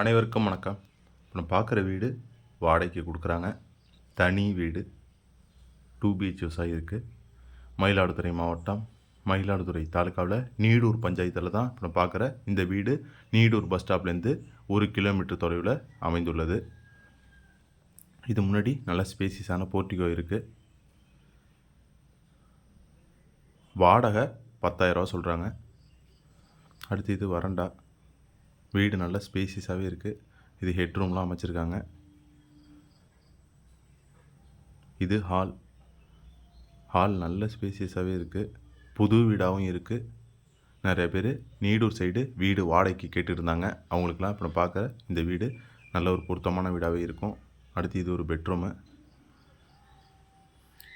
அனைவருக்கும் வணக்கம். இப்போ நம்ம பார்க்குற வீடு வாடகைக்கு கொடுக்குறாங்க. தனி வீடு. டூ பிஹெச்எஸாக இருக்குது மயிலாடுதுறை மாவட்டம் மயிலாடுதுறை தாலுக்காவில் நீடூர் பஞ்சாயத்தில் தான் இப்போ நம்ம பார்க்குற இந்த வீடு நீடூர் பஸ் ஸ்டாப்லேருந்து ஒரு கிலோமீட்டர் தொலைவில் அமைந்துள்ளது. இது முன்னாடி நல்ல ஸ்பேசியஸான போர்ட்டிகோ இருக்குது வாடகை பத்தாயிரரூவா சொல்கிறாங்க அடுத்து இது வரண்டா வீடு நல்ல ஸ்பேசியஸாகவே இருக்குது இது ஹெட்ரூம்லாம் அமைச்சிருக்காங்க. இது ஹால். ஹால் நல்ல ஸ்பேசியஸாகவே இருக்குது புது வீடாகவும் இருக்குது நிறைய பேர் நீடூர் சைடு வீடு வாடகைக்கு கேட்டுருந்தாங்க. அவங்களுக்குலாம் இப்போ பார்க்குற இந்த வீடு நல்ல ஒரு பொருத்தமான வீடாகவே இருக்கும். அடுத்து இது ஒரு பெட்ரூமு.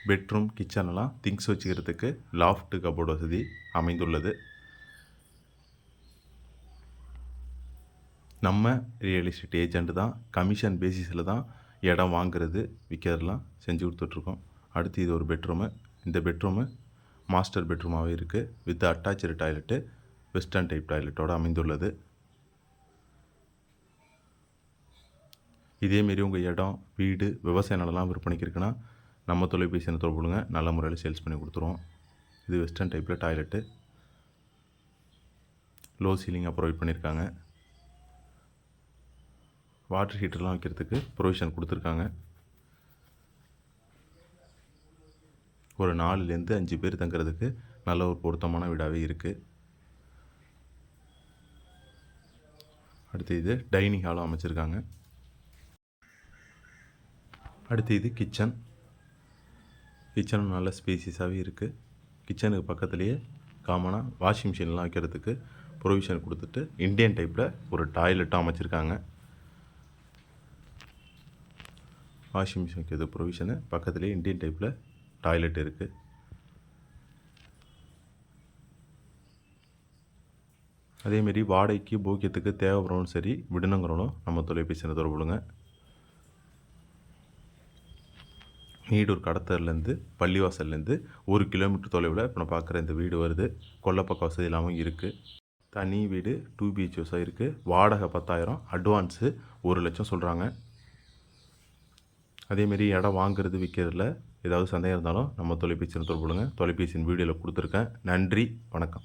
பெட்ரூம் கிச்சன்லாம் திங்ஸ் வச்சுக்கிறதுக்கு லாஃப்ட் கபோர்டு வசதி அமைந்துள்ளது. நம்ம ரியல் எஸ்டேட் ஏஜெண்ட் தான் கமிஷன் பேசிஸில் தான் இடம் வாங்குறது விற்கிறதுலாம் செஞ்சு கொடுத்துட்ருக்கோம். அடுத்து இது ஒரு பெட்ரூமு இந்த பெட்ரூமு மாஸ்டர் பெட்ரூமாகவே இருக்குது with attach toilet western type டாய்லெட்டோடு அமைந்துள்ளது. இதேமாரி உங்கள் இடம் வீடு விவசாய நிலம்லாம் விற்பனைக்கு இருக்குன்னா நம்ம தொலைபேசி எண்ணை தொடர்புடுங்க நல்ல முறையில் சேல்ஸ் பண்ணி கொடுத்துருவோம். இது வெஸ்டர்ன் டைப்பில் டாய்லெட்டு லோ சீலிங்காக ப்ரொவைட் பண்ணியிருக்காங்க. வாட்டர் ஹீட்டர்லாம் வைக்கிறதுக்கு ப்ரொவிஷன் கொடுத்துருக்காங்க. ஒரு நாலுலேருந்து அஞ்சு பேர் தங்குறதுக்கு நல்ல ஒரு பொருத்தமான வீடாகவே இருக்குது அடுத்து இது டைனிங் ஹாலும் அமைச்சிருக்காங்க. அடுத்து இது கிச்சன் கிச்சனும் நல்ல ஸ்பேசியஸாகவே இருக்குது கிச்சனுக்கு பக்கத்துலேயே காமனாக வாஷிங் மிஷின்லாம் வைக்கிறதுக்கு ப்ரொவிஷன் கொடுத்துட்டு இந்தியன் டைப்பில் ஒரு டாய்லெட்டும் அமைச்சிருக்காங்க. வாஷிங் மிஷின் வைக்கிறது ப்ரொவிஷனு. பக்கத்துலேயே இண்டியன் டைப்பில் டாய்லெட் இருக்குது அதேமாரி வாடகைக்கு போக்கியத்துக்கு தேவைப்படுறவனும் சரி விடணுங்கிறவனும் நம்ம தொலைபேசியில் தொடர்புடுங்க நீடூர் கடத்தர்லேருந்து பள்ளிவாசல்லேருந்து ஒரு கிலோமீட்டர் தொலைவில் இப்போ நான் பார்க்குற இந்த வீடு வருது. கொல்லப்பக்க வசதி இல்லாமல் இருக்குது தனி வீடு டூ பிஹெச்எஸாக இருக்குது வாடகை பத்தாயிரம் அட்வான்ஸு ஒரு லட்சம் சொல்கிறாங்க அதேமாரி இடம் வாங்குறது விற்கிறதுல ஏதாவது சந்தேகம் இருந்தாலும் நம்ம தொலைபேசியில் தொடர்புடுங்க தொலைபேசியின் வீடியோவில் கொடுத்துருக்கேன். நன்றி. வணக்கம்.